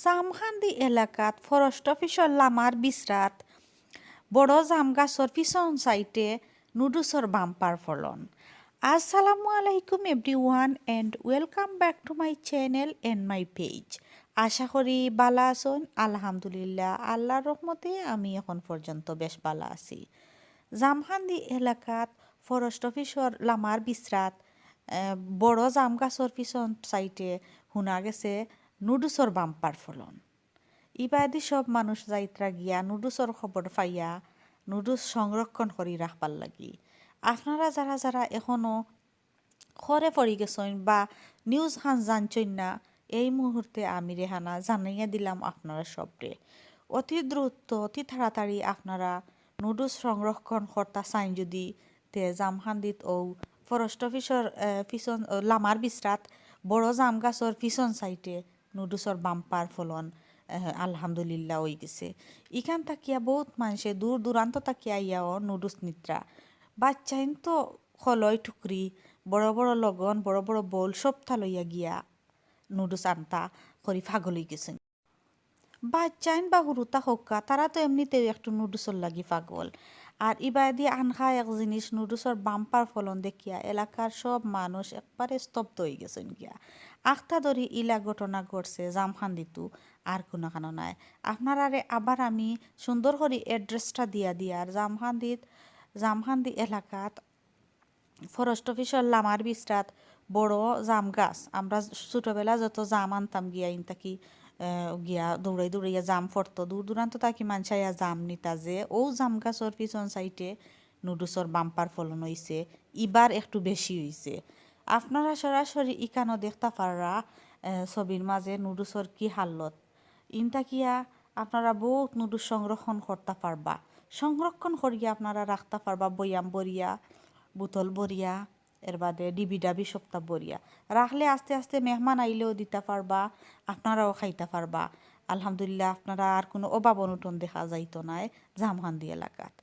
জামখান্দি এলাকাত forest officer লামার বিশ্রাত বড় জাম গাছর পিছন সাইটে নুডুসর বাম্পার ফলন। আসসালামু আলাইকুম everyone and welcome back to my channel and my page. আশা করি বালা আছেন। আলহামদুলিল্লাহ, আল্লাহর রহমতে আমি এখন পর্যন্ত বেশ বালা আছি। জামখান্দি এলাকাত ফরেস্ট অফিসর লামার বিশ্রাত বড় জাম গাছর পিছন সাইটে শুনা গেছে নুডুসর বাম্পার ফলন। ইবাদি সব মানুষ যাইত্রা গিয়া নুডুসর খবর পাইয়া নুডুস সংরক্ষণ করি রাখবার লাগি। আপনারা যারা যারা এখনও খরে পড়ি গেছেন বা নিউজ খান জানছেন না, এই মুহূর্তে আমি রেহানা জানাইয়া দিলাম আপনারা সবরে। অতি দ্রুত, অতি তাড়াতাড়ি আপনারা নুডলস সংরক্ষণ কর্তা চাইন যদি তে জামখান্দিত ও ফরেস্ট অফিসর পিছন লামার বিশ্রাত বড় জাম গাছর পিছন সাইটে নুডলসর বাম্পার ফলন আলহামদুলিল্লাহ হয়ে গেছে। ইখান তাকিয়া বহুত মানুষে দূর দূরান্ত তাকিয়া ইয়াও নুডলস নিত্রা। বাচ্চাইন তো খলয় টুকরি বড় বড় লগন, বড় বড় বোল সবটা লইয়া গিয়া নুডলস আনতা করি ফাগলই গেছেন। বাচ্চাইন বা হুরুতা হকা তারা তো এমনিতেও একটু নুডলসর লাগি পাগল। আর ইবাদি আনখা এক জিনিস নুডলসর বাম্পার ফলন দেখিয়া এলাকার সব মানুষ একবারে স্তব্ধ হয়ে গেছেন গিয়া। আখতা ধরি ইলা ঘটনা ঘটছে জামখান্দিতু, আর কোনো কানো নাই। আপনারারে আবার আমি সুন্দর করে এড্রেসটা দিয়া দিয়া দিয়ার জামখান্দিত, জামখান্দি এলাকাত ফরেস্ট অফিসর লামার বিস্তাত বড় জাম গাছ। আমরা ছোটবেলা যত জাম আনতাম গিয়া ইনতাকি গিয়া দৌড়াই দৌড়াইয়া জাম ফরতো। দূর দূরান্ত তাকি মানসাইয়া জাম নিতা যে ও জাম গাছর পিছন সাইটে নুডুসর বাম্পার ফলন হইছে ইবার একটু বেশি হইছে। আপনারা সরাসরি ইকানো দেখতা পাররা ছবির মাঝে নুডুসর কি হালত। ইনতাকিয়া আপনারা বহুত নুডুস সংরক্ষণ করতে পারবা। সংরক্ষণ করিয়া আপনারা রাখতে পারবা, বয়াম বরিয়া, বোতল বরিয়া এর বাদে ডিবি ডাবি সপ্তাহ বরিয়া। রাখলে আস্তে আস্তে মেহমান আইলেও দিতে পারবা, আপনারাও খাইতে পারবা। আলহামদুলিল্লাহ, আপনারা আর কোনো অভাব অনুটন দেখা যাইতো নাই জামহান্দি এলাকাত।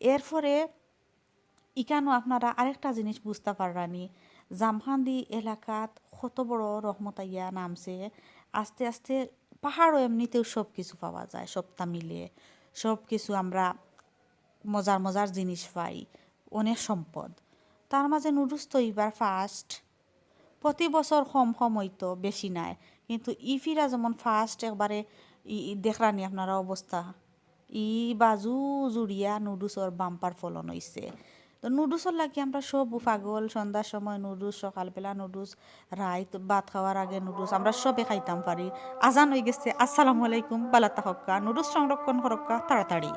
এরপরে ইকানো আপনারা আরেকটা জিনিস বুঝতে পাররানি, জামহান্দি এলাকাত কত বড় রহমতাইয়া নামছে, আস্তে আস্তে পাহাড়ও এমনিতেও সব কিছু পাওয়া যায়, সবটা মিলে সব কিছু আমরা মজার মজার জিনিস পাই, অনেক সম্পদ। তার মাঝে নুডলস তো এবার ফার্স্ট প্রতি বছর কম হইতো বেশি নাই। কিন্তু ইফিরা যেমন ফার্স্ট একবারে দেখরানি আপনারা অবস্থা ই বাজু জুড়িয়া নুডলসর বাম্পার ফলন হইছে তো নুডলসর লাগি আমরা সব পাগল সন্ধ্যার সময় নুডলস সকালবেলা নুডলস রাইত ভাত খাওয়ার আগে নুডলস আমরা সবে খাইতাম পারি আজান হয়ে গেছে। আসসালামু আলাইকুম বালাতা হক্কা নুডলস সংরক্ষণ করক্কা তাড়াতাড়ি।